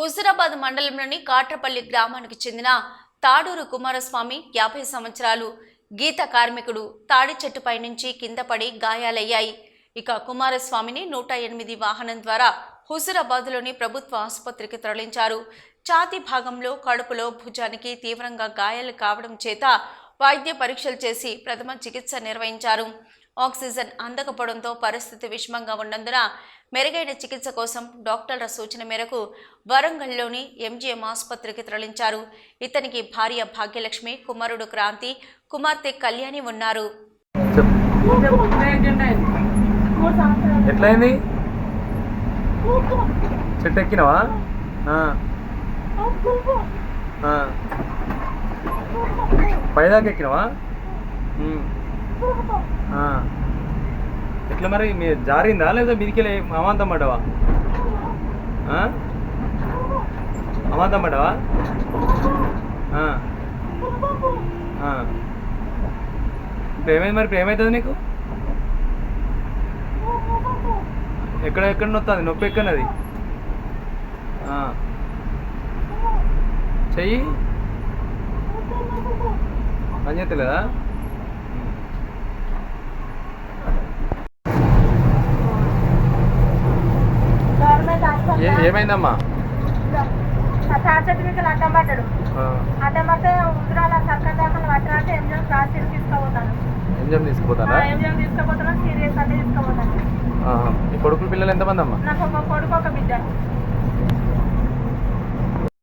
హుజురాబాద్ మండలంలోని కాట్రపల్లి గ్రామానికి చెందిన తాడూరు కుమారస్వామి యాభై సంవత్సరాలు గీత కార్మికుడు తాడి చెట్టుపై నుంచి కింద పడి గాయాలయ్యాయి. ఇక కుమారస్వామిని నూట ఎనిమిది వాహనం ద్వారా హుజురాబాద్లోని ప్రభుత్వ ఆసుపత్రికి తరలించారు. ఛాతీ భాగంలో కడుపులో భుజానికి తీవ్రంగా గాయాలు కావడం చేత వైద్య పరీక్షలు చేసి ప్రథమ చికిత్స నిర్వహించారు. ఆక్సిజన్ అందకపోవడంతో పరిస్థితి విషమంగా ఉన్నందున మెరుగైన చికిత్స కోసం డాక్టర్ల సూచన మేరకు వరంగల్లోని ఎంజీఎం ఆసుపత్రికి తరలించారు. ఇతనికి భార్య భాగ్యలక్ష్మి కుమారుడు క్రాంతి కుమార్తె కళ్యాణి ఉన్నారు. ఎట్లయింది? చెట్టు ఎక్కినవా పైదాకా ఎక్కినవా ఎట్లా మరి? మీ జారిందా? లేదా మీదికి అమాంతం పడ్డావా? అమాంతం పడ్డావా? ఆ. ఇప్పుడు ఏమైంది మరి? ఇప్పుడు ఏమవుతుంది నీకు? ఎక్కడ ఎక్కడ నొత్తుంది? నొప్పి ఎక్కడది చెయ్యి. పని చేస్తలేదా? ఏమైందమ్మా? థర్డ్ సర్టిఫికెట్ అడ్డం పడ్డాడు. ఆ, అడ్డం పడితే ఉత్తరాల సర్కార్ దాఖలు పట్టాలంటే ఎంజిఎం క్రాస్ తీసుకుపోతాను ఎంజిఎం తీసుకుపోతాను సీరియస్ అంటే తీసుకుపోతాను కొడుకుల పిల్లలు ఎంతమంది అమ్మా? నాకు ఒక కొడుకు ఒక బిడ్డ.